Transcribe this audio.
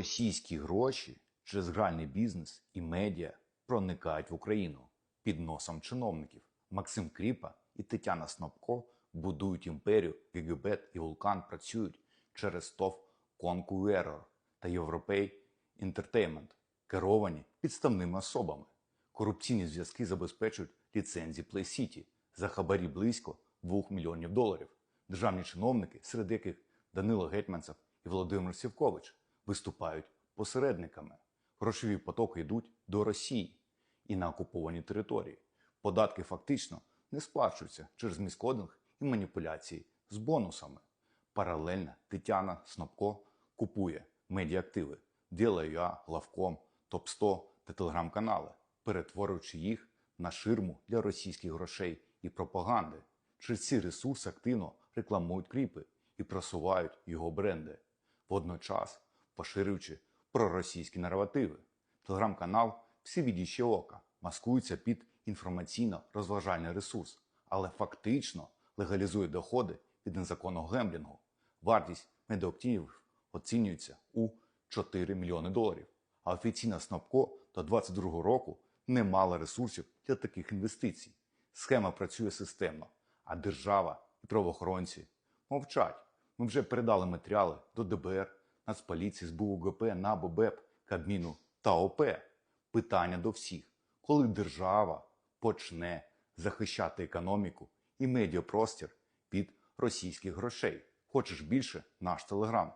Російські гроші через гральний бізнес і медіа проникають в Україну під носом чиновників. Максим Кріпа і Тетяна Снопко будують імперію, Гігібет і Вулкан працюють через ТОВ Конкуерор та Європей Інтертеймент, керовані підставними особами. Корупційні зв'язки забезпечують ліцензії Play City за хабарі близько 2 мільйонів доларів. Державні чиновники, серед яких Данило Гетьманцев і Володимир Сівкович, виступають посередниками. Грошові потоки йдуть до Росії і на окуповані території. Податки фактично не сплачуються через міскодинг і маніпуляції з бонусами. Паралельно Тетяна Снопко купує медіаактиви Діла.ua, Главком, Топ-100 та телеграм-канали, перетворюючи їх на ширму для російських грошей і пропаганди. Через ці ресурси активно рекламують кріпи і просувають його бренди, водночас поширюючи проросійські наративи. Телеграм-канал всі відіще ока маскується під інформаційно-розважальний ресурс, але фактично легалізує доходи від незаконного гемблінгу. Вартість медіаактивів оцінюється у 4 мільйони доларів. А офіційна Снопко до 2022 року не мала ресурсів для таких інвестицій. Схема працює системно, а держава і правоохоронці мовчать. Ми вже передали матеріали до ДБР, Нацполіції, СБУ, ГП, НАБУ, БЕП, Кабміну та ОП. Питання до всіх: коли держава почне захищати економіку і медіапростір від російських грошей? Хочеш більше? Наш телеграм.